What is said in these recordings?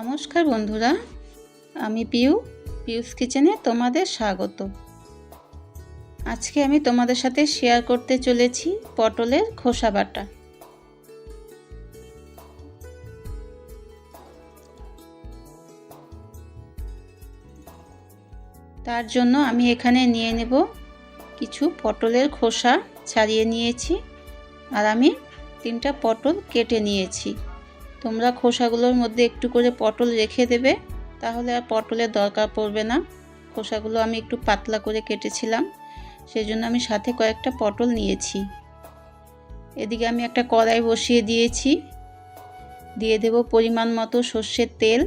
নমস্কার বন্ধুরা, আমি পিউ, পিউস কিচেনে তোমাদের স্বাগত। আজকে আমি তোমাদের সাথে শেয়ার করতে চলেছি পটলের খোসা বাটা। তার জন্য আমি এখানে নিয়ে নেব কিছু পটলের খোসা, ছাড়িয়ে নিয়েছি, আর আমি তিনটা পটল কেটে নিয়েছি। তোমরা খোসাগুলোর মধ্যে একটু করে পটল রেখে দেবে, তাহলে আর পটলের দরকার পড়বে না। খোসাগুলো আমি একটু পাতলা করে কেটেছিলাম সেই জন্য আমি সাথে কয়েকটা পটল নিয়েছি। এদিকে আমি একটা কড়াই বসিয়ে দিয়েছি। দিয়ে দেব পরিমাণ মতো সর্ষের তেল।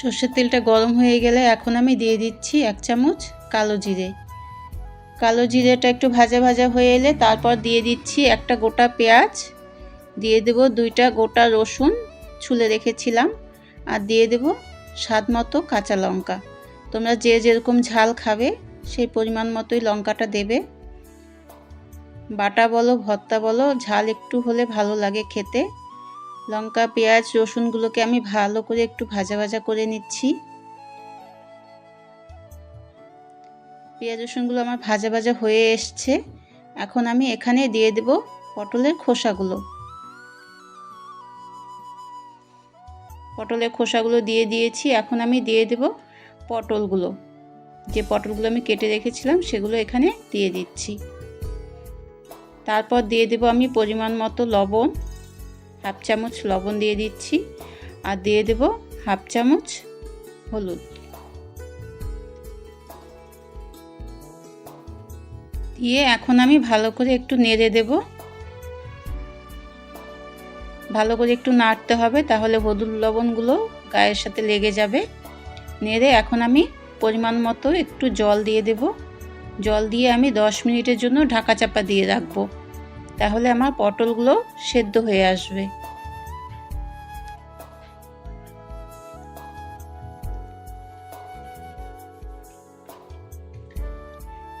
সর্ষের তেলটা গরম হয়ে গেলে এখন আমি দিয়ে দিচ্ছি এক চামচ কালো জিরে। কালো জিরেটা একটু ভাজা ভাজা হয়ে এলে তারপর দিয়ে দিচ্ছি একটা গোটা পেঁয়াজ। দিয়ে দেব দুইটা গোটা রসুন ছুলে রেখেছিলাম আর দিয়ে দেব স্বাদ মতো কাঁচা লঙ্কা। তোমরা যে যেরকম ঝাল খাবে, সেই পরিমাণ মতোই লঙ্কাটা দেবে। বাটা বলো, ভর্তা বলো, ঝাল একটু হলে ভালো লাগে খেতে। লঙ্কা, পেঁয়াজ, রসুনগুলোকে আমি ভালো করে একটু ভাজা ভাজা করে নিচ্ছি। পেঁয়াজ, রসুনগুলো আমার ভাজা ভাজা হয়ে এসছে। এখন আমি এখানে দিয়ে দেব পটলের খোসাগুলো। পটলের খোসাগুলো দিয়ে দিয়েছি। এখন আমি দিয়ে দেব পটলগুলো। যে পটলগুলো আমি কেটে রেখেছিলাম, সেগুলো এখানে দিয়ে দিচ্ছি। তারপর দিয়ে দেব আমি পরিমাণ মতো লবণ, হাফ চামচ লবণ দিয়ে দিচ্ছি। আর দিয়ে দেব হাফ চামচ হলুদ। দিয়ে এখন আমি ভালো করে একটু নেড়ে দেব। ভালো করে একটু নাড়তে হবে, তাহলে হলুদ লবণগুলো গায়ের সাথে লেগে যাবে। নেড়ে এখন আমি পরিমাণ মতো একটু জল দিয়ে দেব। জল দিয়ে আমি দশ মিনিটের জন্য ঢাকা চাপা দিয়ে রাখব। তাহলে আমার পটলগুলো সেদ্ধ হয়ে আসবে।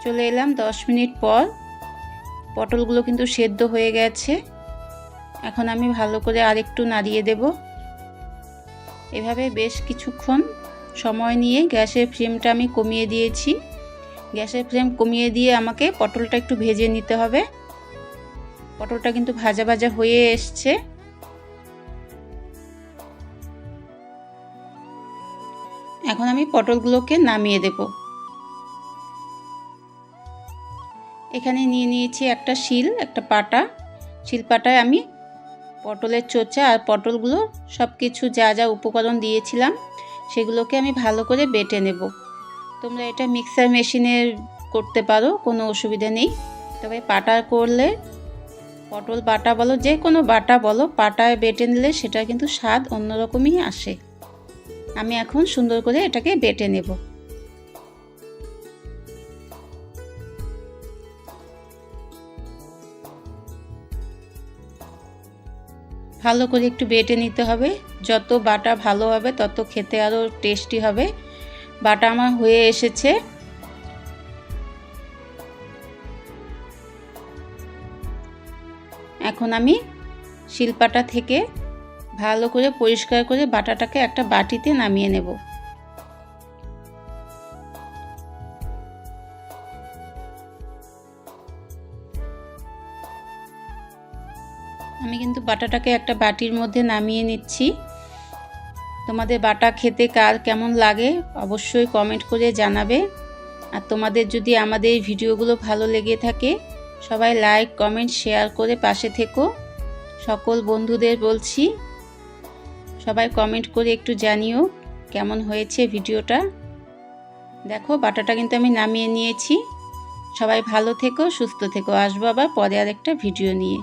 চলে এলাম দশ মিনিট পর। পটলগুলো কিন্তু সেদ্ধ হয়ে গেছে। এখন আমি ভালো করে আরেকটু নাড়িয়ে দেব। এভাবে বেশ কিছুক্ষণ সময় নিয়ে গ্যাসের ফ্লেমটা আমি কমিয়ে দিয়েছি। গ্যাসের ফ্লেম কমিয়ে দিয়ে আমাকে পটলটা একটু ভেজে নিতে হবে। পটলটা কিন্তু ভাজা ভাজা হয়ে এসছে। এখন আমি পটলগুলোকে নামিয়ে দেব। এখানে নিয়ে নিয়েছি একটা শিল, একটা পাটা। শিল পাটায় আমি পটলের চোচা আর পটলগুলো সব কিছু যা যা উপকরণ দিয়েছিলাম, সেগুলোকে আমি ভালো করে বেটে নেব। তোমরা এটা মিক্সার মেশিনে করতে পারো, কোনো অসুবিধা নেই। তবে পাটা করলে, পটল বাটা বলো, যে কোনো বাটা বলো, পাটায় বেটে নিলে সেটা কিন্তু স্বাদ অন্যরকমই আসে। আমি এখন সুন্দর করে এটাকে বেটে নেব। ভালো করে একটু বেটে নিতে হবে। যত বাটা ভালো হবে, তত খেতে আরও টেস্টি হবে। বাটা আমার হয়ে এসেছে। এখন আমি শিলপাটা থেকে ভালো করে পরিষ্কার করে বাটাটাকে একটা বাটিতে নামিয়ে নেব। আমি কিন্তু বাটাটাকে একটা বাটির মধ্যে নামিয়ে নিচ্ছি। তোমাদের বাটা খেতে কার কেমন লাগে অবশ্যই কমেন্ট করে জানাবে। আর তোমাদের যদি আমাদের এই ভিডিওগুলো ভালো লেগে থাকে, সবাই লাইক কমেন্ট শেয়ার করে পাশে থেকো। সকল বন্ধুদের বলছি, সবাই কমেন্ট করে একটু জানিও কেমন হয়েছে ভিডিওটা। দেখো, বাটাটা কিন্তু আমি নামিয়ে নিয়েছি। সবাই ভালো থেকো, সুস্থ থেকো। আসব আবার পরে আর একটা ভিডিও নিয়ে।